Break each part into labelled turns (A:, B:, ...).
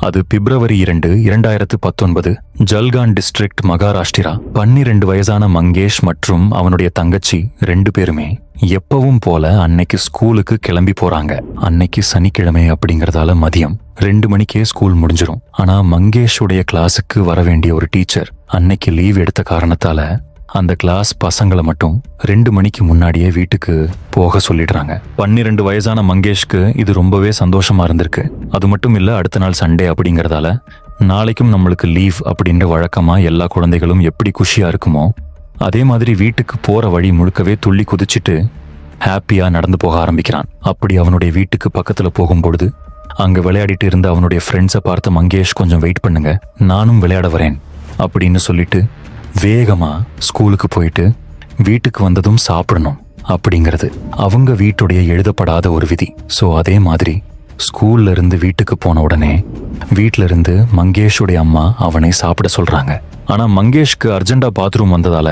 A: அது பிப்ரவரி இரண்டு இரண்டாயிரத்து பத்தொன்பது ஜல்கான் டிஸ்ட்ரிக்ட் மகாராஷ்டிரா. பன்னிரண்டு வயசான மங்கேஷ் மற்றும் அவனுடைய தங்கச்சி ரெண்டு பேருமே எப்பவும் போல அன்னைக்கு ஸ்கூலுக்கு கிளம்பி போறாங்க. அன்னைக்கு சனிக்கிழமை அப்படிங்கறதால மதியம். ரெண்டு மணிக்கே ஸ்கூல் முடிஞ்சிரும். ஆனா மங்கேஷுடைய கிளாஸுக்கு வர வேண்டிய ஒரு டீச்சர் அன்னைக்கு லீவ் எடுத்த காரணத்தால அந்த கிளாஸ் பசங்களை மட்டும் ரெண்டு மணிக்கு முன்னாடியே வீட்டுக்கு போக சொல்லிடுறாங்க. பன்னிரெண்டு வயசான மங்கேஷ்க்கு இது ரொம்பவே சந்தோஷமா இருந்திருக்கு. அது மட்டும் இல்ல அடுத்த நாள் சண்டே அப்படிங்கறதால நாளைக்கும் நம்மளுக்கு லீவ் அப்படின்ற வழக்கமா எல்லா குழந்தைகளும் எப்படி குஷியா இருக்குமோ அதே மாதிரி வீட்டுக்கு போற வழி முழுக்கவே துள்ளி குதிச்சிட்டு ஹாப்பியா நடந்து போக ஆரம்பிக்கிறான். அப்படி அவனுடைய வீட்டுக்கு பக்கத்துல போகும்பொழுது அங்க விளையாடிட்டு இருந்த அவனுடைய ஃப்ரெண்ட்ஸை பார்த்து மங்கேஷ் கொஞ்சம் வெயிட் பண்ணுங்க. நானும் விளையாட வரேன். அப்படின்னு சொல்லிட்டு வேகமா ஸ்கூலுக்கு போயிட்டு வீட்டுக்கு வந்ததும் சாப்பிடணும் அப்படிங்கிறது. அவங்க வீட்டுடைய எழுதப்படாத ஒரு விதி. ஸோ அதே மாதிரி ஸ்கூல்ல இருந்து வீட்டுக்கு போன உடனே வீட்டில இருந்து மங்கேஷுடைய அம்மா அவனை சாப்பிட சொல்றாங்க. ஆனா மங்கேஷ்க்கு அர்ஜென்டா பாத்ரூம் வந்ததால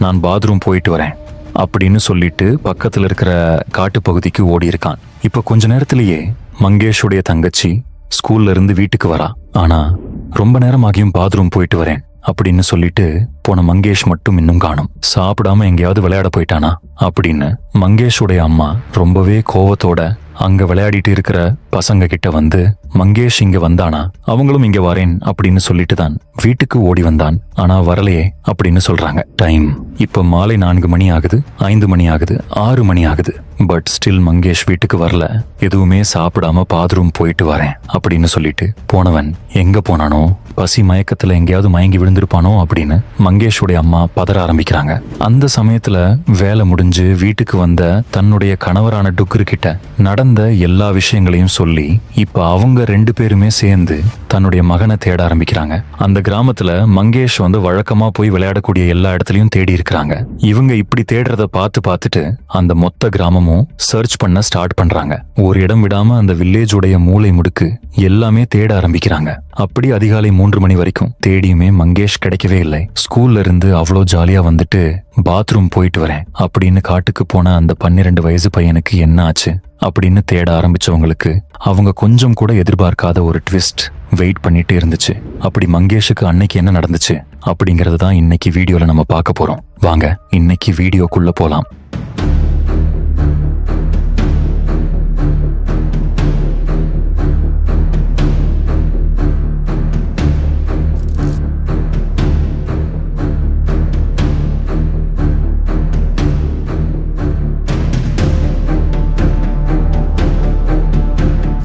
A: நான் பாத்ரூம் போயிட்டு வரேன் அப்படின்னு சொல்லிட்டு பக்கத்துல இருக்கிற காட்டுப்பகுதிக்கு ஓடி இருக்கான் இப்ப கொஞ்ச நேரத்திலேயே மங்கேஷுடைய தங்கச்சி ஸ்கூல்ல இருந்து வீட்டுக்கு வரா. ஆனா ரொம்ப நேரமாகியும் பாத்ரூம் போயிட்டு வரேன். அப்படின்னு சொல்லிட்டு போன மங்கேஷ் மட்டும் இன்னும் காணும். சாப்பிடாம எங்கேயாவது விளையாட போயிட்டானா? அப்படின்னு மங்கேஷுடைய அம்மா ரொம்பவே கோவத்தோட அங்க விளையாடிட்டு இருக்கிற பசங்க கிட்ட வந்து மங்கேஷ் இங்க வந்தானா? அவங்களும் இங்க வரேன் அப்படின்னு சொல்லிட்டு தான் வீட்டுக்கு ஓடி வந்தான். ஆனா வரலையே அப்படின்னு சொல்றாங்க. டைம் இப்ப மாலை நான்கு மணி ஆகுது ஐந்து மணி ஆகுது ஆறு மணி ஆகுது. பட் ஸ்டில் மங்கேஷ் வீட்டுக்கு வரல. எதுவுமே சாப்பிடாம பாத்ரூம் போயிட்டு வரேன் அப்படின்னு சொல்லிட்டு போனவன் எங்க போனானோ பசி மயக்கத்துல எங்கேயாவது மயங்கி விழுந்திருப்பானோ அப்படின்னு மங்கேஷுடைய அம்மா பதற ஆரம்பிக்கிறாங்க. அந்த சமயத்துல வேலை முடிஞ்சு வீட்டுக்கு வந்த தன்னுடைய கணவரான டுக்குரு கிட்ட நடந்த எல்லா விஷயங்களையும் சொல்லி இப்ப அவங்க ரெண்டு பேருமே சேர்ந்து தன்னுடைய மகனை தேட ஆரம்பிக்கிறாங்க. அந்த கிராமத்துல மங்கேஷ் வந்து வழக்கமா போய் விளையாடக்கூடிய எல்லா இடத்துலயும் தேடி இருக்கிறாங்க. இவங்க இப்படி தேடுறத பார்த்து பார்த்துட்டு அந்த மொத்த கிராமமும் சர்ச் பண்ண ஸ்டார்ட் பண்றாங்க. ஒரு இடம் விடாம அந்த வில்லேஜ் உடைய மூளை முடுக்கு எல்லாமே தேட ஆரம்பிக்கிறாங்க. அப்படி அதிகாலை மூன்று மணி வரைக்கும் தேடியுமே மங்கேஷ் கிடைக்கவே இல்லை. ஸ்கூல்ல இருந்து அவ்வளோ ஜாலியா வந்துட்டு பாத்ரூம் போயிட்டு வரேன். அப்படின்னு காட்டுக்கு போன அந்த பன்னிரெண்டு வயசு பையனுக்கு என்ன ஆச்சு? அப்படின்னு தேட ஆரம்பிச்சவங்களுக்கு அவங்க கொஞ்சம் கூட எதிர்பார்க்காத ஒரு ட்விஸ்ட் வெயிட் பண்ணிட்டு இருந்துச்சு. அப்படி மங்கேஷுக்கு அன்னைக்கு என்ன நடந்துச்சு? அப்படிங்கறது தான் இன்னைக்கு வீடியோல நம்ம பார்க்க போறோம். வாங்க இன்னைக்கு வீடியோக்குள்ள போலாம்.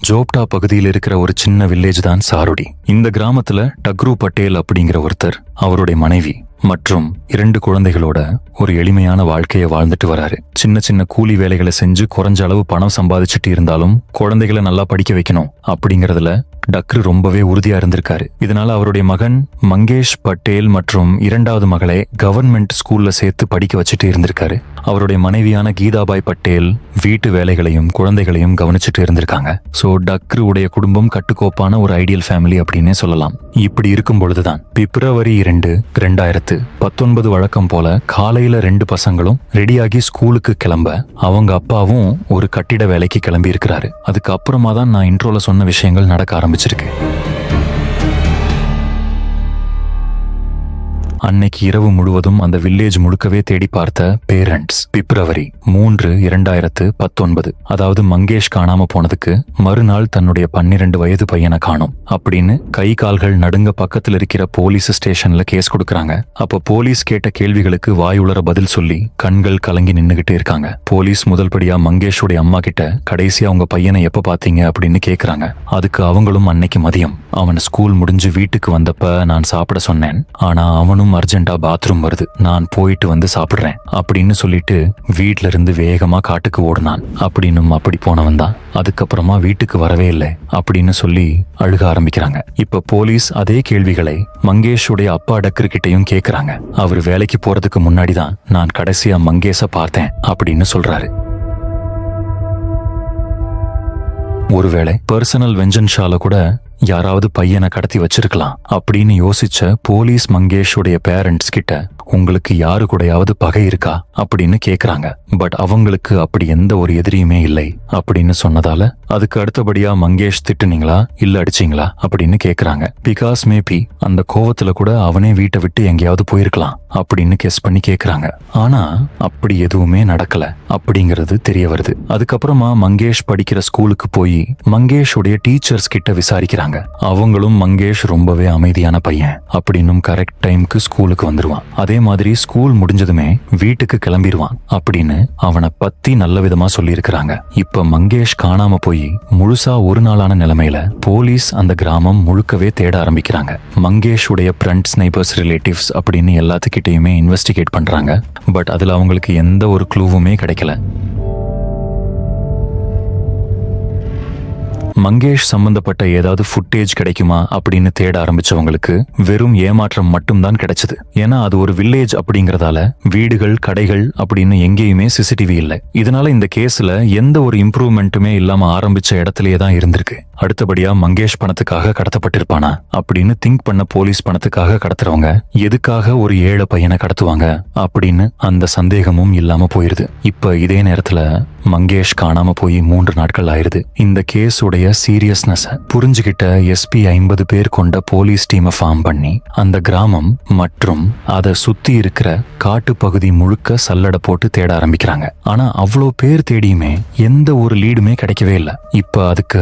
A: ஜோப்டா பகுதியில் இருக்கிற ஒரு சின்ன வில்லேஜ் தான் சாருடி. இந்த கிராமத்துல டக்ரு பட்டேல் அப்படிங்கிற ஒருத்தர் அவருடைய மனைவி. மற்றும் இரண்டு குழந்தைகளோட ஒரு எளிமையான வாழ்க்கையை வாழ்ந்துட்டு வராரு. சின்ன சின்ன கூலி வேலைகளை செஞ்சு குறைஞ்ச அளவு பணம் சம்பாதிச்சுட்டு இருந்தாலும் குழந்தைகளை நல்லா படிக்க வைக்கணும் அப்படிங்கறதுல டக்ரு ரொம்பவே உறுதியா இருந்திருக்காரு. இதனால அவருடைய மகன் மங்கேஷ் பட்டேல் மற்றும் இரண்டாவது மகளை கவர்மெண்ட் ஸ்கூல்ல சேர்த்து படிக்க வச்சுட்டு இருந்திருக்காரு. அவருடைய மனைவியான கீதாபாய் பட்டேல் வீட்டு வேலைகளையும் குழந்தைகளையும் கவனிச்சுட்டு இருந்திருக்காங்க. சோ டக்ரு உடைய குடும்பம் கட்டுக்கோப்பான ஒரு ஐடியல் ஃபேமிலி அப்படின்னே சொல்லலாம். இப்படி இருக்கும் பொழுதுதான் பிப்ரவரி இரண்டு ரெண்டாயிரத்து பத்தொன்பது வழக்கம் போல காலையில ரெண்டு பசங்களும் ரெடியாகி ஸ்கூலுக்கு கிளம்ப அவங்க அப்பாவும் ஒரு கட்டிட வேலைக்கு கிளம்பி இருக்கிறாரு அதுக்கு அப்புறமா தான் நான் இன்ட்ரோல சொன்ன விஷயங்கள் நடக்க ஆரம்பிச்சிருக்கு. அன்னைக்கு இரவு முழுவதும் அந்த வில்லேஜ் முழுக்கவே தேடி பார்த்த பேரண்ட்ஸ் பிப்ரவரி மூன்று இரண்டாயிரத்து பத்தொன்பது. அதாவது மங்கேஷ் காணாம போனதுக்கு மறுநாள் தன்னுடைய பன்னிரண்டு வயது பையனை காணும். அப்படின்னு கை கால்கள் நடுங்க பக்கத்தில் இருக்கிற போலீஸ் ஸ்டேஷன்ல கேஸ் கொடுக்கறாங்க. அப்ப போலீஸ் கேட்ட கேள்விகளுக்கு வாயுளர பதில் சொல்லி கண்கள் கலங்கி நின்னுகிட்டு இருக்காங்க. போலீஸ் முதல் படியா மங்கேஷுடைய அம்மா கிட்ட கடைசியா உங்க பையனை எப்ப பாத்தீங்க அப்படின்னு கேக்குறாங்க. அதுக்கு அவங்களும் அன்னைக்கு மதியம். அவன் ஸ்கூல் முடிஞ்சு வீட்டுக்கு வந்தப்ப நான் சாப்பிட சொன்னேன். ஆனா அவனும் அர்ஜென்ட்டா பாத்ரூம் வருது. நான் போயிட்டு வந்து சாப்பிடுறேன். அப்படின்னு சொல்லிட்டு வீட்ல இருந்து வேகமா காட்டுக்கு ஓடுனான். அப்படின்னும் அப்படி போனவன் தான். அதுக்கப்புறமா வீட்டுக்கு வரவே இல்லை. அப்படின்னு சொல்லி அழுக ஆரம்பிக்கிறாங்க. இப்ப போலீஸ் அதே கேள்விகளை மங்கேஷுடைய அப்பா டக்கர்கிட்டையும் கேக்குறாங்க. அவர் வேலைக்கு போறதுக்கு முன்னாடி தான் நான் கடைசியா மங்கேஷ பார்த்தேன் அப்படின்னு சொல்றாரு. ஒருவேளை பர்சனல் வெஞ்சன்ஷால கூட யாராவது பையனை கடத்தி வச்சிருக்கலாம் அப்படின்னு யோசிச்ச போலீஸ் மங்கேஷுடைய பேரண்ட்ஸ் கிட்ட உங்களுக்கு யாரு கூடயாவது பகை இருக்கா? அப்படின்னு கேக்குறாங்க. பட் அவங்களுக்கு அப்படி எந்த ஒரு எதிரியுமே இல்லை அப்படின்னு சொன்னதால அதுக்கு அடுத்தபடியா மங்கேஷ் திட்டுனீங்களா? இல்ல அடிச்சீங்களா? அப்படின்னு கேக்குறாங்க. பிகாஸ் மேபி அந்த கோவத்துல கூட அவனே வீட்டை விட்டு எங்கேயாவது போயிருக்கலாம் அப்படின்னு கெஸ் பண்ணி கேக்குறாங்க. ஆனா அப்படி எதுவுமே நடக்கல அப்படிங்கிறது தெரிய வருது. அதுக்கப்புறமா மங்கேஷ் படிக்கிற ஸ்கூலுக்கு போய் மங்கேஷுடைய டீச்சர்ஸ் கிட்ட விசாரிக்கிறாங்க. அவங்களும் மங்கேஷ் ரொம்பவே அமைதியான பையன். அப்படின்னும் கரெக்ட் டைம்க்கு ஸ்கூலுக்கு வந்துருவான். அதே மாதிரி ஸ்கூல் முடிஞ்சதுமே வீட்டுக்கு கிளம்பிடுவான் அப்படின்னு அவனை பத்தி நல்ல விதமா சொல்லியிருக்கிறாங்க. இப்ப மங்கேஷ் காணாம போய் முழுசா ஒரு நாளான நிலைமையில போலீஸ் அந்த கிராமம் முழுக்கவே தேட ஆரம்பிக்கிறாங்க. மங்கேஷ் உடைய ஃப்ரெண்ட்ஸ் நைபர்ஸ் ரிலேட்டிவ்ஸ் அப்படின்னு எல்லாத்துக்கிட்டையுமே இன்வெஸ்டிகேட் பண்றாங்க. பட் அதுல அவங்களுக்கு எந்த ஒரு க்ளூவுமே கிடைக்கல. மங்கேஷ் சம்பந்தப்பட்ட ஏதாவது ஃபுட்டேஜ் கிடைக்குமா அப்படின்னு தேட ஆரம்பிச்சவங்களுக்கு வெறும் ஏமாற்றம் மட்டும்தான் கிடைச்சது. ஏன்னா அது ஒரு வில்லேஜ் அப்படிங்கறதால வீடுகள் கடைகள் அப்படின்னு எங்கேயுமே சிசிடிவி இல்லை. இதனால இந்த கேஸ்ல எந்த ஒரு இம்ப்ரூவ்மெண்ட்டுமே இல்லாம ஆரம்பிச்ச இடத்துலயே தான் இருந்திருக்கு. அடுத்தபடியா மங்கேஷ் பணத்துக்காக கடத்தப்பட்டிருப்பானா அப்படின்னு திங்க் பண்ண போலீஸ் பணத்துக்காக கடத்துறவங்க எதுக்காக ஒரு ஏழை பையனை கடத்துவாங்க அப்படின்னு அந்த சந்தேகமும் இல்லாம போயிருது. இப்ப இதே நேரத்துல மங்கேஷ் காணாம போய் மூன்று நாட்கள் ஆயிருது. இந்த கேஸுடைய உடைய சீரியஸ்னஸ் புரிஞ்சுகிட்ட எஸ்பி ஐம்பது பேர் கொண்ட போலீஸ் டீமை ஃபார்ம் பண்ணி அந்த கிராமம் மற்றும் அதை சுத்தி இருக்கிற காட்டு பகுதி முழுக்க சல்லடை போட்டு தேட ஆரம்பிக்கிறாங்க. ஆனா அவ்வளோ பேர் தேடியுமே எந்த ஒரு லீடுமே கிடைக்கவே இல்லை. இப்ப அதுக்கு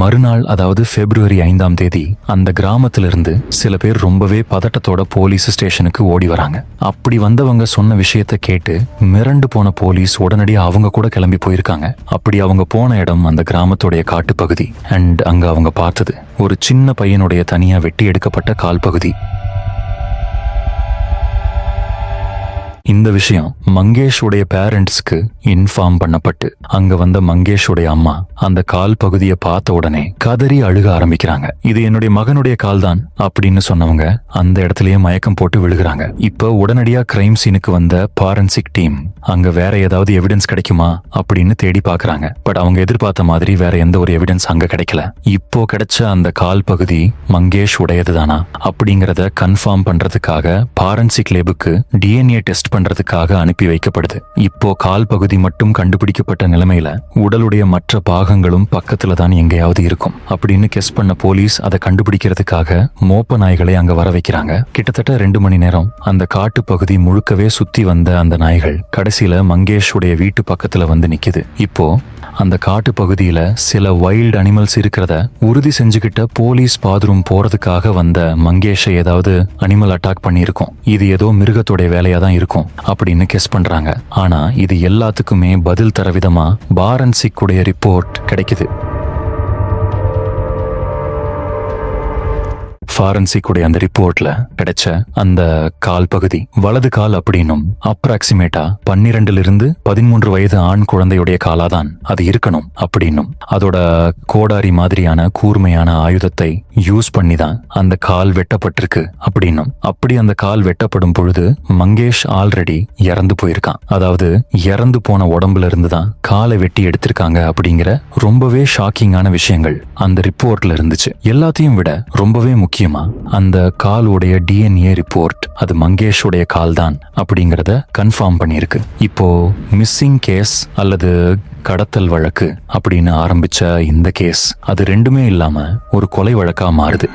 A: மறுநாள் அதாவது பிப்ரவரி ஐந்தாம் தேதி அந்த கிராமத்திலிருந்து சில பேர் ரொம்பவே பதட்டத்தோட போலீஸ் ஸ்டேஷனுக்கு ஓடி வராங்க. அப்படி வந்தவங்க சொன்ன விஷயத்த கேட்டு மிரண்டு போன போலீஸ் உடனடியாக அவங்க கூட கிளம்பி போயிருக்காங்க. அப்படி அவங்க போன இடம் அந்த கிராமத்துடைய காட்டுப்பகுதி. அண்ட் அங்க அவங்க பார்த்தது ஒரு சின்ன பையனுடைய தனியா வெட்டி எடுக்கப்பட்ட கால் பகுதி இந்த விஷயம் மங்கேஷுடைய பேரண்ட்ஸ்க்கு இன்ஃபார்ம் பண்ணப்பட்டு அங்க வந்த மங்கேஷுடைய அம்மா அந்த கால் பகுதியை பார்த்த உடனே கதறி அழுக ஆரம்பிக்கிறாங்க. இது என்னுடைய மகனுடைய கால் தான் அப்படின்னு சொன்னவங்க அந்த இடத்துலயே மயக்கம் போட்டு விழுகிறாங்க. இப்ப உடனடியா கிரைம் சீனுக்கு வந்த பாரன்சிக் டீம் அங்க வேற ஏதாவது எவிடன்ஸ் கிடைக்குமா அப்படின்னு தேடி பாக்குறாங்க பட் அவங்க எதிர்பார்த்த மாதிரி வேற எந்த ஒரு எவிடன்ஸ் அங்க கிடைக்கல. இப்போ கிடைச்ச அந்த கால் பகுதி மங்கேஷ் உடையதுதானா அப்படிங்கறத கன்ஃபார்ம் பண்றதுக்காக பாரன்சிக் லேபுக்கு டிஎன்ஏ டெஸ்ட் பண்றதுக்காக அனுப்பி வைக்கப்படுது. இப்போ கால் பகுதி மட்டும் கண்டுபிடிக்கப்பட்ட நிலைமையில உடலுடைய மற்ற பாகங்களும் பக்கத்துல தான் எங்கேயாவது இருக்கும். அப்படின்னு கெஸ் பண்ண போலீஸ் அதை கண்டுபிடிக்கிறதுக்காக மோப்ப நாய்களை அங்க வர வைக்கிறாங்க. கிட்டத்தட்ட ரெண்டு மணி நேரம் அந்த காட்டு பகுதி முழுக்கவே சுத்தி வந்த அந்த நாய்கள் கடைசியில மங்கேஷ் உடைய வீட்டு பக்கத்துல வந்து நிக்குது. இப்போ அந்த காட்டு பகுதியில சில வைல்டு அனிமல்ஸ் இருக்கிறத உறுதி செஞ்சுக்கிட்ட போலீஸ் பாத்ரூம் போறதுக்காக வந்த மங்கேஷை ஏதாவது அனிமல் அட்டாக் பண்ணியிருக்கோம். இது ஏதோ மிருகத்துடைய வேலையா தான் இருக்கும். அப்படின்னு கெஸ் பண்றாங்க. ஆனா இது எல்லாத்துக்குமே பதில் தர விதமா பாரன்சிக் உடைய ரிப்போர்ட் கிடைக்குது. ஃபாரன்சிக்குடைய அந்த ரிப்போர்ட்ல கிடைச்ச அந்த கால் பகுதி வலது கால் அப்படின்னும் அப்ராக்சிமேட்டா பன்னிரெண்டுல இருந்து பதிமூன்று வயது ஆண் குழந்தையுடைய காலாதான் அது இருக்கணும் அப்படின்னும். அதோட கோடாரி மாதிரியான கூர்மையான ஆயுதத்தை யூஸ் பண்ணி தான் அந்த கால் வெட்டப்பட்டிருக்கு அப்படின்னும். அப்படி அந்த கால் வெட்டப்படும் பொழுது மங்கேஷ் ஆல்ரெடி இறந்து போயிருக்கான். அதாவது இறந்து போன உடம்புல இருந்து தான் காலை வெட்டி எடுத்திருக்காங்க அப்படிங்கிற ரொம்பவே ஷாக்கிங்கான விஷயங்கள் அந்த ரிப்போர்ட்ல இருந்துச்சு. எல்லாத்தையும் விட ரொம்பவே முக்கியம் அந்த காலுடைய டிஎன்ஏ ரிப்போர்ட் அது மங்கேஷுடைய கால் தான் அப்படிங்கறத கன்ஃபார்ம் பண்ணியிருக்கு. இப்போ மிஸ்ஸிங் கேஸ் அல்லது கடத்தல் வழக்கு அப்படின்னு ஆரம்பிச்ச இந்த கேஸ் அது ரெண்டுமே இல்லாம ஒரு கொலை வழக்கா மாறுது.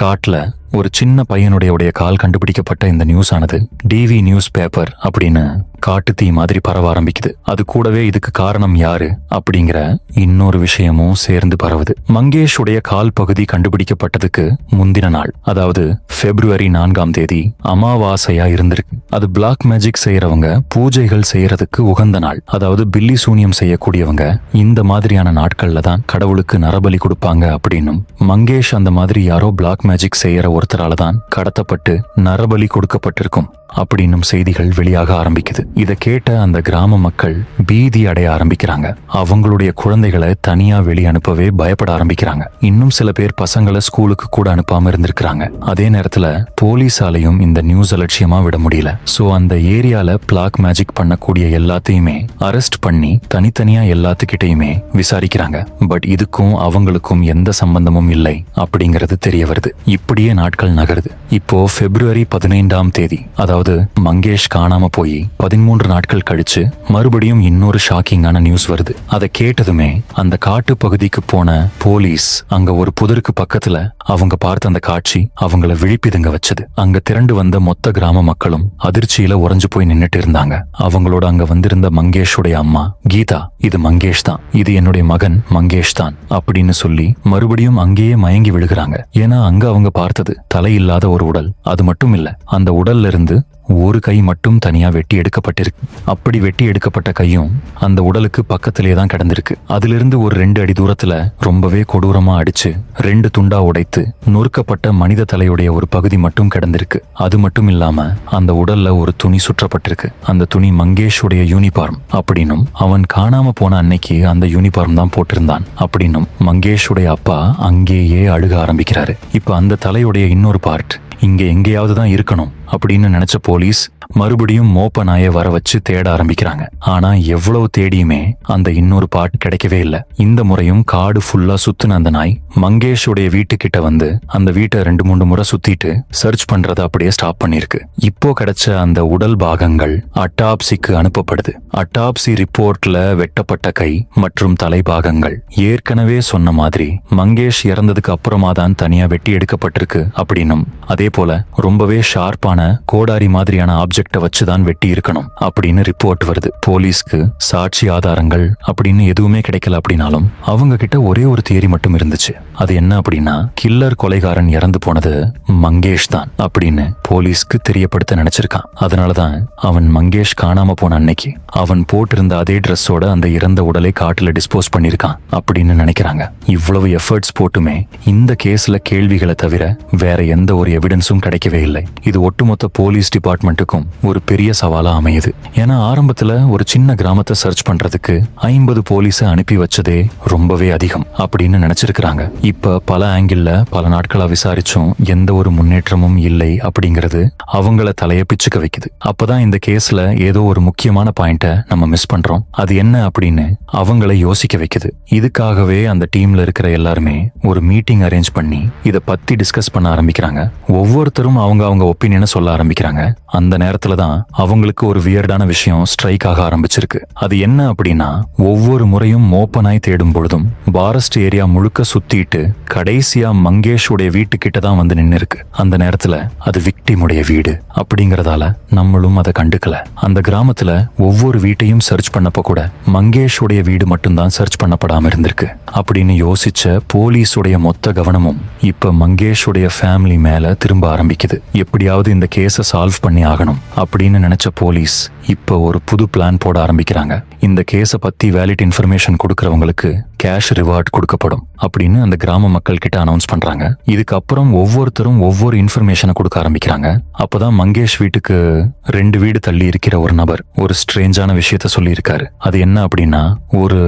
A: காட்டுல ஒரு சின்ன பையனுடைய உடைய கால் கண்டுபிடிக்கப்பட்ட இந்த நியூஸ் ஆனது டிவி நியூஸ் பேப்பர் அப்படின்னு காட்டு தீ மாதிரி பரவ ஆரம்பிக்குது. அது கூடவே இதுக்கு காரணம் யாரு அப்படிங்கிற இன்னொரு விஷயமும் சேர்ந்து பரவுது. மங்கேஷ் உடைய கால் பகுதி கண்டுபிடிக்கப்பட்டதுக்கு முந்தின நாள் அதாவது பிப்ரவரி நான்காம் தேதி அமாவாசையா இருந்திருக்கு. அது பிளாக் மேஜிக் செய்யறவங்க பூஜைகள் செய்யறதுக்கு உகந்த நாள். அதாவது பில்லி சூனியம் செய்யக்கூடியவங்க இந்த மாதிரியான நாட்கள்ல தான் கடவுளுக்கு நரபலி கொடுப்பாங்க அப்படின்னும் மங்கேஷ் அந்த மாதிரி யாரோ பிளாக் மேஜிக் செய்யற ஒருத்தரால தான் கடத்தப்பட்டு நரபலி கொடுக்கப்பட்டிருக்கும். அப்படின்னும் செய்திகள் வெளியாக ஆரம்பிக்குது. இதை கேட்ட அந்த கிராம மக்கள் பீதி அடைய ஆரம்பிக்கிறாங்க. அவங்களுடைய குழந்தைகளை தனியா வெளி அனுப்பவே பயப்பட ஆரம்பிக்கிறாங்க. இன்னும் சில பேர் பசங்களை ஸ்கூலுக்கு கூட அனுப்பாம இருந்திருக்கிறாங்க. அதே நேரத்துல போலீஸாலையும் இந்த நியூஸ் அலட்சியமா விட முடியல. சோ அந்த ஏரியால பிளாக் மேஜிக் பண்ணக்கூடிய எல்லாத்தையுமே அரெஸ்ட் பண்ணி தனித்தனியா எல்லாத்துக்கிட்டையுமே விசாரிக்கிறாங்க. பட் இதுக்கும் அவங்களுக்கும் எந்த சம்பந்தமும் இல்லை அப்படிங்கிறது தெரிய வருது. இப்படியே நாட்கள் நகருது. இப்போ பிப்ரவரி பதினைந்தாம் தேதி அதாவது மங்கேஷ் காணாம போய் பதிமூன்று நாட்கள் கழிச்சு மறுபடியும் இன்னொரு ஷாக்கிங்கான நியூஸ் வருது. அதை கேட்டதுமே அந்த காட்டு பகுதிக்கு போன போலீஸ் அங்க ஒரு புதருக்கு பக்கத்துல அவங்க பார்த்த அந்த காட்சி அவங்கள விழிப்பிதுங்க வச்சது. அங்க திரண்டு வந்த மொத்த கிராம மக்களும் அதிர்ச்சியில உறைஞ்சு போய் நின்னுட்டு இருந்தாங்க. அவங்களோட அங்க வந்திருந்த மங்கேஷுடைய அம்மா கீதா இது மங்கேஷ் தான். இது என்னுடைய மகன் மங்கேஷ் தான். அப்படின்னு சொல்லி மறுபடியும் அங்கேயே மயங்கி விழுகிறாங்க. ஏன்னா அங்க அவங்க பார்த்தது தலையில்லாத ஒரு உடல். அது மட்டும் இல்ல அந்த உடல்ல இருந்து ஒரு கை மட்டும் தனியா வெட்டி எடுக்கப்பட்டிருக்கு. அப்படி வெட்டி எடுக்கப்பட்ட கையும் அந்த உடலுக்கு பக்கத்திலே தான் கிடந்திருக்கு. அதிலிருந்து ஒரு ரெண்டு அடி தூரத்துல ரொம்பவே கொடூரமா அடிச்சு ரெண்டு துண்டா உடைத்து நொறுக்கப்பட்ட மனித தலையுடைய ஒரு பகுதி மட்டும் கிடந்திருக்கு. அது மட்டும் இல்லாம அந்த உடல்ல ஒரு துணி சுற்றப்பட்டிருக்கு. அந்த துணி மங்கேஷுடைய யூனிஃபார்ம் அப்படின்னும் அவன் காணாம போன அன்னைக்கு அந்த யூனிஃபார்ம் தான் போட்டிருந்தான். அப்படின்னும் மங்கேஷுடைய அப்பா அங்கேயே அழுக ஆரம்பிக்கிறாரு. இப்ப அந்த தலையுடைய இன்னொரு பார்ட் இங்க எங்கேயாவது தான் இருக்கணும் அப்படின்னு நினைச்ச போலீஸ் மறுபடியும் மோப்ப நாயை வர வச்சு தேட ஆரம்பிக்கிறாங்க. ஆனா எவ்வளவு தேடியுமே அந்த இன்னொரு பாட் கிடைக்கவே இல்லை. இந்த முறையும் காடு ஃபுல்லா சுத்துன அந்த நாய் மங்கேஷுடைய வீட்டுக்கிட்ட வந்து அந்த வீட்டை ரெண்டு மூணு முறை சுத்திட்டு சர்ச் பண்றதை அப்படியே ஸ்டாப் பண்ணிருக்கு. இப்போ கிடைச்ச அந்த உடல் பாகங்கள் அட்டாப்சிக்கு அனுப்பப்படுது. அட்டாப்சி ரிப்போர்ட்ல வெட்டப்பட்ட கை மற்றும் தலைபாகங்கள் ஏற்கனவே சொன்ன மாதிரி மங்கேஷ் இறந்ததுக்கு அப்புறமா தான் தனியா வெட்டி எடுக்கப்பட்டிருக்கு அப்படின்னும் அதே போல ரொம்பவே ஷார்ப்பான கோடாரி மாதிரியான ஆப்ஜெக்ட வச்சுதான் வெட்டி இருக்கணும் அப்படின்னு ரிப்போர்ட் வருது. போலீஸ்க்கு சாட்சி ஆதாரங்கள் அப்படின்னு எதுவுமே கிடைக்கல அப்படின்னாலும் அவங்க கிட்ட ஒரே ஒரு தியரி மட்டும் இருந்துச்சு. அது என்ன அப்படின்னா கில்லர் கொலைகாரன் இறந்து போனது மங்கேஷ் தான் அப்படின்னு போலீஸ்க்கு தெரியப்படுத்த நினைச்சிருக்கான். அதனாலதான் அவன் மங்கேஷ் காணாம போன அன்னைக்கு அவன் போட்டிருந்த அதே ட்ரெஸ்ஸோட அந்த இறந்த உடலை காட்டுல டிஸ்போஸ் பண்ணிருக்கான் அப்படின்னு நினைக்கிறாங்க. இவ்வளவு எஃபர்ட்ஸ் போட்டுமே இந்த கேஸ்ல கேள்விகளை தவிர வேற எந்த ஒரு எவிடன்ஸும் கிடைக்கவே இல்லை. இது ஒட்டுமொத்த போலீஸ் டிபார்ட்மெண்ட்டுக்கும் ஒரு பெரிய சவாலா அமையுது. ஏன்னா ஆரம்பத்துல ஒரு சின்ன கிராமத்தை சர்ச் பண்றதுக்கு ஐம்பது போலீஸை அனுப்பி வச்சதே ரொம்பவே அதிகம் அப்படின்னு நினைச்சிருக்கிறாங்க. இப்ப பல ஆங்கிள் பல நாட்களா விசாரிச்சும் எந்த ஒரு முன்னேற்றமும் இல்லை அப்படிங்கிறது அவங்கள தலைய பிச்சுக்க வைக்குது. அப்பதான் இந்த கேஸ்ல ஏதோ ஒரு முக்கியமான பாயிண்ட நம்ம மிஸ் பண்றோம். அது என்ன அப்படின்னு அவங்கள யோசிக்க வைக்குது. இதுக்காகவே அந்த டீம்ல இருக்கிற எல்லாருமே ஒரு மீட்டிங் அரேஞ்ச் பண்ணி இத பத்தி டிஸ்கஸ் பண்ண ஆரம்பிக்கிறாங்க. ஒவ்வொருத்தரும் அவங்க அவங்க ஒப்பீனியனை சொல்ல ஆரம்பிக்கிறாங்க. அந்த நேரத்துல தான் அவங்களுக்கு ஒரு வியர்டான விஷயம் ஸ்ட்ரைக் ஆக ஆரம்பிச்சிருக்கு. அது என்ன அப்படின்னா ஒவ்வொரு முறையும் மோப்பனாய் தேடும் பொழுதும் பாரஸ்ட் ஏரியா முழுக்க சுத்திட்டு கடைசியா மங்கேஷுடைய வீட்டுக்கிட்ட தான் வந்து நின்று இருக்கு அந்த நேரத்துல அது விக்டிமுடைய வீடு அப்படிங்கறதால நம்மளும் அதை கண்டுக்கல. அந்த கிராமத்துல ஒவ்வொரு வீட்டையும் சர்ச் பண்ணப்ப கூட மங்கேஷுடைய வீடு மட்டும்தான் சர்ச் பண்ணப்படாம இருந்திருக்கு. அப்படின்னு யோசிச்ச போலீஸுடைய மொத்த கவனமும் இப்ப மங்கேஷுடைய ஃபேமிலி மேல திரும்ப ஆரம்பிக்குது. எப்படியாவது இந்த கேஸை சால்வ் பண்ணி ஆகணும் அப்படின்னு நினைச்ச போலீஸ் இப்போ ஒரு புது பிளான் போட ஆரம்பிக்கிறாங்க. இந்த கேஸை பத்தி வேலிட் இன்ஃபர்மேஷன் கொடுக்கறவங்களுக்கு கேஷ் ரிவார்ட் கொடுக்கப்படும் அப்படின்னு அந்த கிராம மக்கள் கிட்ட அனௌன்ஸ் பண்றாங்க. இதுக்கப்புறம் ஒவ்வொருத்தரும் ஒவ்வொரு இன்ஃபர்மேஷனை கொடுக்க ஆரம்பிக்கிறாங்க. அப்பதான் மங்கேஷ் வீட்டுக்கு ரெண்டு வீடு தள்ளி இருக்கிற ஒரு நபர் ஒரு ஸ்ட்ரேஞ்சான விஷயத்த சொல்லியிருக்காரு. அது என்ன அப்படின்னா ஒரு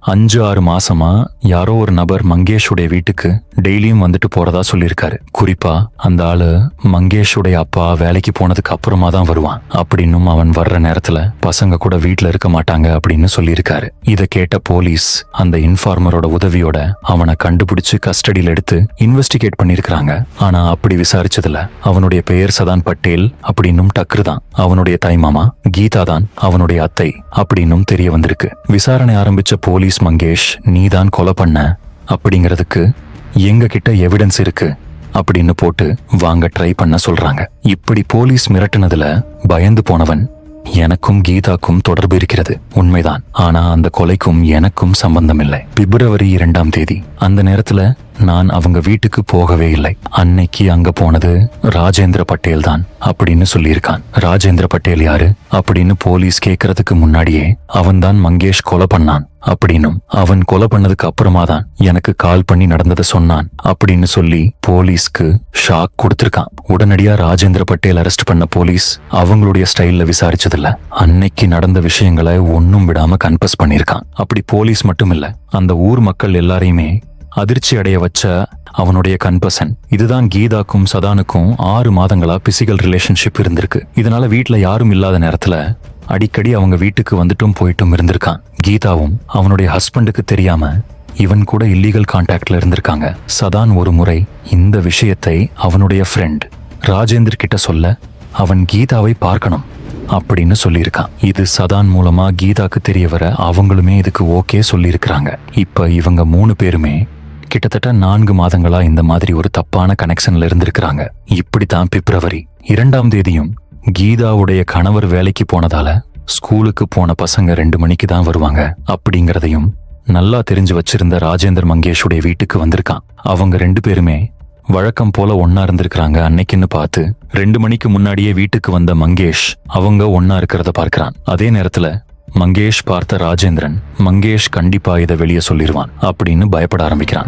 A: அஞ்சு ஆறு மாசமா யாரோ ஒரு நபர் மங்கேஷுடைய வீட்டுக்கு டெய்லியும் வந்துட்டு போறதா சொல்லியிருக்காரு. குறிப்பா அந்த ஆளு மங்கேஷுடைய அப்பா வேலைக்கு போனதுக்கு அப்புறமா தான் வருவான். அப்படின்னும் அவன் வர்ற நேரத்துல பசங்க கூட வீட்டுல இருக்க மாட்டாங்க. அப்படின்னு சொல்லியிருக்காரு. இதை கேட்ட போலீஸ் அந்த இன்ஃபார்மரோட உதவியோட அவனை கண்டுபிடிச்சு கஸ்டடியில் எடுத்து இன்வெஸ்டிகேட் பண்ணிருக்காங்க ஆனா அப்படி விசாரிச்சதுல அவனுடைய பெயர் சதான் பட்டேல் அப்படின்னும் டக்ரு தான் அவனுடைய தாய்மாமா கீதா தான் அவனுடைய அத்தை அப்படின்னும் தெரிய வந்திருக்கு. விசாரணை ஆரம்பிச்ச போலீஸ் மங்கேஷ் நீதான் கொலை பண்ண? அப்படிங்கிறதுக்கு எங்க கிட்ட எவிடன்ஸ் இருக்கு? அப்படின்னு போட்டு வாங்க ட்ரை பண்ண சொல்றாங்க. இப்படி போலீஸ் மிரட்டுனதுல பயந்து போனவன் எனக்கும் கீதாக்கும் தொடர்பு இருக்கிறது. உண்மைதான். ஆனா அந்த கொலைக்கும் எனக்கும் சம்பந்தம் இல்லை பிப்ரவரி இரண்டாம் தேதி. அந்த நேரத்துல நான் அவங்க வீட்டுக்கு போகவே இல்லை. அன்னைக்கு அங்க போனது ராஜேந்திர பட்டேல் தான் அப்படின்னு சொல்லியிருக்கான். ராஜேந்திர பட்டேல் யாரு அப்படின்னு போலீஸ் கேக்குறதுக்கு முன்னாடியே அவன்தான் மங்கேஷ் கொலை பண்ணான். அப்படின்னும் அவன் கொலை பண்ணதுக்கு அப்புறமா தான் எனக்கு கால் பண்ணி நடந்ததை சொன்னான் அப்படின்னு சொல்லி போலீஸ்க்கு ஷாக் கொடுத்திருக்கான். உடனடியா ராஜேந்திர பட்டேல் அரெஸ்ட் பண்ண போலீஸ் அவங்களுடைய ஸ்டைல்ல விசாரிச்சதில்ல. அன்னைக்கு நடந்த விஷயங்களை ஒன்னும் விடாம கன்ஃபஸ் பண்ணிருக்கான் அப்படி போலீஸ் மட்டும் இல்ல அந்த ஊர் மக்கள் எல்லாரையுமே அதிர்ச்சி அடைய வச்ச அவனுடைய கன்பசன் இதுதான் கீதாக்கும் சதானுக்கும் ஆறு மாதங்களா பிசிக்கல் ரிலேஷன்ஷிப் இருந்திருக்கு. இதனால வீட்டுல யாரும் இல்லாத நேரத்துல அடிக்கடி அவங்க வீட்டுக்கு வந்துட்டும் போயிட்டும் இருந்திருக்கான். கீதாவும் அவனுடைய ஹஸ்பண்டுக்கு தெரியாம இவன் கூட இல்லீகல் கான்டாக்ட்ல இருந்திருக்காங்க. சதான் ஒரு முறை இந்த விஷயத்தை அவனுடைய ஃப்ரெண்ட் ராஜேந்திர கிட்ட சொல்ல அவன் கீதாவை பார்க்கணும் அப்படின்னு சொல்லியிருக்கான். இது சதான் மூலமா கீதாக்கு தெரிய வர அவங்களுமே இதுக்கு ஓகே சொல்லியிருக்கிறாங்க. இப்ப இவங்க மூணு பேருமே கிட்டத்தட்ட நான்கு மாதங்களா இந்த மாதிரி ஒரு தப்பான கனெக்ஷன்ல இருந்திருக்கிறாங்க. இப்படித்தான் பிப்ரவரி. இரண்டாம் தேதியும் கீதாவுடைய கணவர் வேலைக்கு போனதால ஸ்கூலுக்கு போன பசங்க ரெண்டு மணிக்கு தான் வருவாங்க. அப்படிங்கறதையும் நல்லா தெரிஞ்சு வச்சிருந்த ராஜேந்தர் மங்கேஷுடைய வீட்டுக்கு வந்திருக்கான். அவங்க ரெண்டு பேருமே வழக்கம் போல ஒன்னா இருந்திருக்கிறாங்க. அன்னைக்குன்னு பார்த்து ரெண்டு மணிக்கு முன்னாடியே வீட்டுக்கு வந்த மங்கேஷ் அவங்க ஒன்னா இருக்கிறத பார்க்கறான். அதே நேரத்துல மங்கேஷ் பார்த்த ராஜேந்திரன் மங்கேஷ் கண்டிப்பா இதை வெளியே சொல்லிடுவான் அப்படின்னு பயப்பட ஆரம்பிக்கிறான்.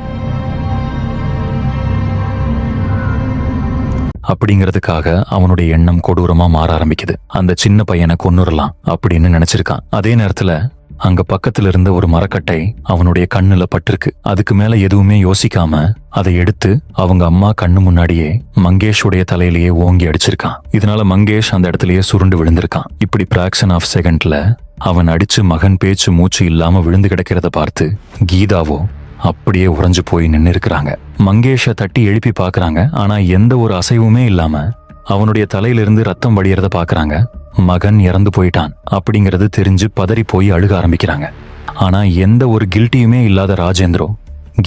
A: அப்படிங்கிறதுக்காக அவனுடைய எண்ணம் கொடூரமா மாற ஆரம்பிக்குது. அந்த சின்ன பையனை கொன்னுடலாம் அப்படின்னு நினைச்சிருக்கான். அதே நேரத்துல அங்க பக்கத்துல இருந்த ஒரு மரக்கட்டை அவனுடைய கண்ணுல பட்டிருக்கு. அதுக்கு மேல எதுவுமே யோசிக்காம அதை எடுத்து அவங்க அம்மா கண்ணு முன்னாடியே மங்கேஷுடைய தலையிலேயே ஓங்கி அடிச்சிருக்கான். இதனால மங்கேஷ் அந்த இடத்துலயே சுருண்டு விழுந்திருக்கான். இப்படி பிராக்ஷன் ஆஃப் செகண்ட்ல அவன் அடிச்சு மகன் பேச்சு மூச்சு இல்லாம விழுந்து கிடக்கிறத பார்த்து கீதாவோ அப்படியே உறைஞ்சு போய் நின்று இருக்கிறாங்க மங்கேஷ தட்டி எழுப்பி பாக்குறாங்க. ஆனா எந்த ஒரு அசைவுமே இல்லாம அவனுடைய தலையிலிருந்து ரத்தம் வடியறத பார்க்கறாங்க மகன் இறந்து போயிட்டான். அப்படிங்கறது தெரிஞ்சு பதறி போய் அழுக ஆரம்பிக்கிறாங்க. ஆனா எந்த ஒரு கில்ட்டியுமே இல்லாத ராஜேந்திரோ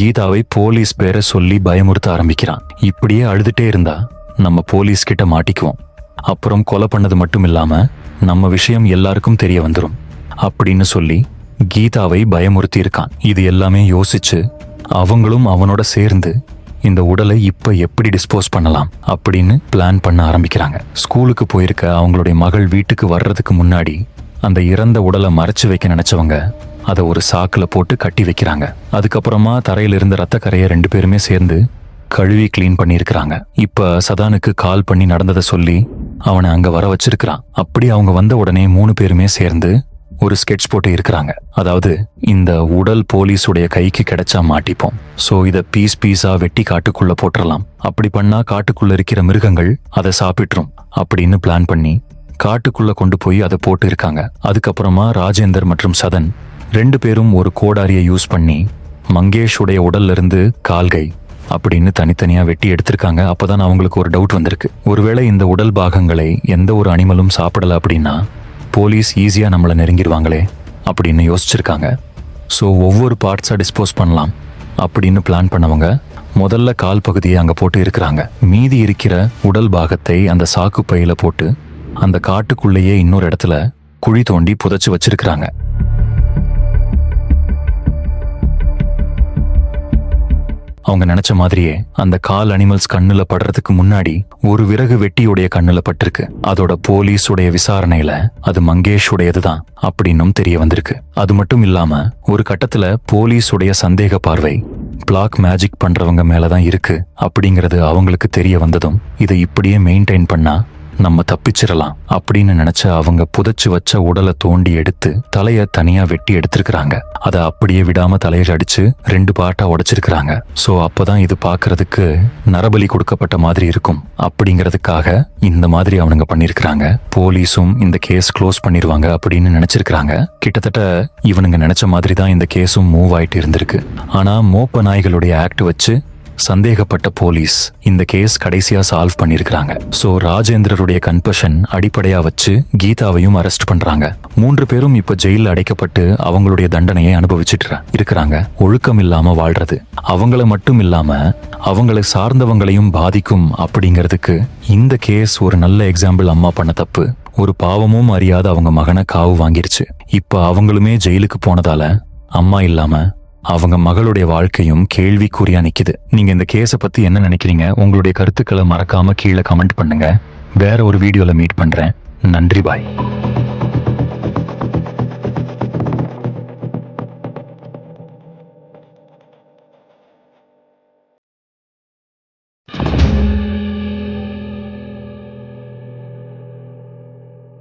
A: கீதாவை போலீஸ் பேரை சொல்லி பயமுறுத்த ஆரம்பிக்கிறான். இப்படியே அழுதுட்டே இருந்தா நம்ம போலீஸ் கிட்ட மாட்டிக்குவோம். அப்புறம் கொலை பண்ணது மட்டும் இல்லாம நம்ம விஷயம் எல்லாருக்கும் தெரிய வந்துடும் அப்படின்னு சொல்லி கீதாவை பயமுறுத்தி இருக்கான். இது எல்லாமே யோசிச்சு அவங்களும் அவனோட சேர்ந்து இந்த உடலை இப்போ எப்படி டிஸ்போஸ் பண்ணலாம் அப்படின்னு பிளான் பண்ண ஆரம்பிக்கிறாங்க. ஸ்கூலுக்கு போயிருக்க அவங்களுடைய மகள் வீட்டுக்கு வர்றதுக்கு முன்னாடி அந்த இறந்த உடலை மறைச்சு வைக்க நினைச்சவங்க அதை ஒரு சாக்கில் போட்டு கட்டி வைக்கிறாங்க. அதுக்கப்புறமா தரையில் இருந்த ரத்த கரையை ரெண்டு பேருமே சேர்ந்து கழுவி க்ளீன் பண்ணியிருக்கிறாங்க. இப்போ சதானுக்கு கால் பண்ணி நடந்ததை சொல்லி அவனை அங்கே வர வச்சிருக்கிறான். அப்படி அவங்க வந்த உடனே மூணு பேருமே சேர்ந்து ஒரு ஸ்கெட்ச் போட்டு இருக்கிறாங்க. அதாவது இந்த உடல் போலீஸுடைய கைக்கு கிடைச்சா மாட்டிப்போம். சோ இத பீஸ் பீஸா வெட்டி காட்டுக்குள்ள போட்டுடலாம் அப்படி பண்ணா காட்டுக்குள்ள இருக்கிற மிருகங்கள் அதை சாப்பிட்டுரும். அப்படின்னு பிளான் பண்ணி காட்டுக்குள்ள கொண்டு போய் அதை போட்டு இருக்காங்க. அதுக்கப்புறமா ராஜேந்தர் மற்றும் சதன் ரெண்டு பேரும் ஒரு கோடாரியை யூஸ் பண்ணி மங்கேஷுடைய உடல்ல இருந்து கால்கை அப்படின்னு தனித்தனியா வெட்டி எடுத்திருக்காங்க. அப்பதான் அவங்களுக்கு ஒரு டவுட் வந்திருக்கு. ஒருவேளை இந்த உடல் பாகங்களை எந்த ஒரு அனிமலும் சாப்பிடல அப்படின்னா போலீஸ் ஈஸியாக நம்மளை நெருங்கிடுவாங்களே அப்படின்னு யோசிச்சிருக்காங்க. ஸோ ஒவ்வொரு பார்ட்ஸாக டிஸ்போஸ் பண்ணலாம் அப்படின்னு பிளான் பண்ணவங்க முதல்ல கால் பகுதியை அங்கே போட்டு இருக்கிறாங்க. மீதி இருக்கிற உடல் பாகத்தை அந்த சாக்கு பையில போட்டு அந்த காட்டுக்குள்ளேயே இன்னொரு இடத்துல குழி தோண்டி புதைச்சி வச்சிருக்கிறாங்க. அவங்க நினைச்ச மாதிரியே அந்த கால் அனிமல்ஸ் கண்ணுல படுறதுக்கு முன்னாடி ஒரு விறகு வெட்டியுடைய கண்ணுல பட்டிருக்கு. அதோட போலீஸுடைய விசாரணையில அது மங்கேஷுடையதுதான் அப்படின்னும் தெரிய வந்திருக்கு. அது மட்டும் இல்லாம ஒரு கட்டத்துல போலீஸுடைய சந்தேக பார்வை பிளாக் மேஜிக் பண்றவங்க மேலதான் இருக்கு அப்படிங்கிறது அவங்களுக்கு தெரிய வந்ததும் இதை இப்படியே மெயின்டைன் பண்ணா நம்ம தப்பிச்சிடலாம் அப்படின்னு நினைச்ச அவங்க புதைச்சு வச்ச உடலை தோண்டி எடுத்து தலைய தனியா வெட்டி எடுத்திருக்கிறாங்க. அதை அப்படியே விடாம தலையில அடிச்சு ரெண்டு பாட்டா உடைச்சிருக்கிறாங்க. சோ அப்பதான் இது பாக்குறதுக்கு நரபலி கொடுக்கப்பட்ட மாதிரி இருக்கும். அப்படிங்கிறதுக்காக இந்த மாதிரி அவனுங்க பண்ணிருக்கிறாங்க. போலீஸும் இந்த கேஸ் க்ளோஸ் பண்ணிருவாங்க அப்படின்னு நினைச்சிருக்கிறாங்க. கிட்டத்தட்ட இவனுங்க நினைச்ச மாதிரி தான் இந்த கேஸும் மூவ் ஆயிட்டு இருந்திருக்கு. ஆனா மோப்ப நாய்களுடைய ஆக்ட் வச்சு சந்தேகப்பட்ட போலீஸ் இந்த கேஸ் கடைசியா சால்வ் பண்ணிருக்கிறாங்க சோ ராஜேந்திரருடைய கன்பஷன் அடிப்படையா வச்சு கீதாவையும் அரெஸ்ட் பண்றாங்க. மூன்று பேரும் இப்ப ஜெயில அடைக்கப்பட்டு அவங்களுடைய தண்டனையை அனுபவிச்சுட்டு இருக்கிறாங்க. ஒழுக்கம் இல்லாம வாழ்றது. அவங்கள மட்டும் இல்லாம அவங்களை சார்ந்தவங்களையும் பாதிக்கும் அப்படிங்கிறதுக்கு இந்த கேஸ் ஒரு நல்ல எக்ஸாம்பிள் அம்மா பண்ண தப்பு. ஒரு பாவமும் அறியாத அவங்க மகனை காவு வாங்கிருச்சு. இப்ப அவங்களுமே ஜெயிலுக்கு போனதால அம்மா இல்லாம அவங்க மகளுடைய வாழ்க்கையும் கேள்விக்குறியா நிக்குது. நீங்க இந்த கேஸ பத்தி என்ன நினைக்கிறீங்க? உங்களுடைய கருத்துக்களை மறக்காம கீழே கமெண்ட் பண்ணுங்க. வேற ஒரு வீடியோல மீட் பண்றேன். நன்றி பாய்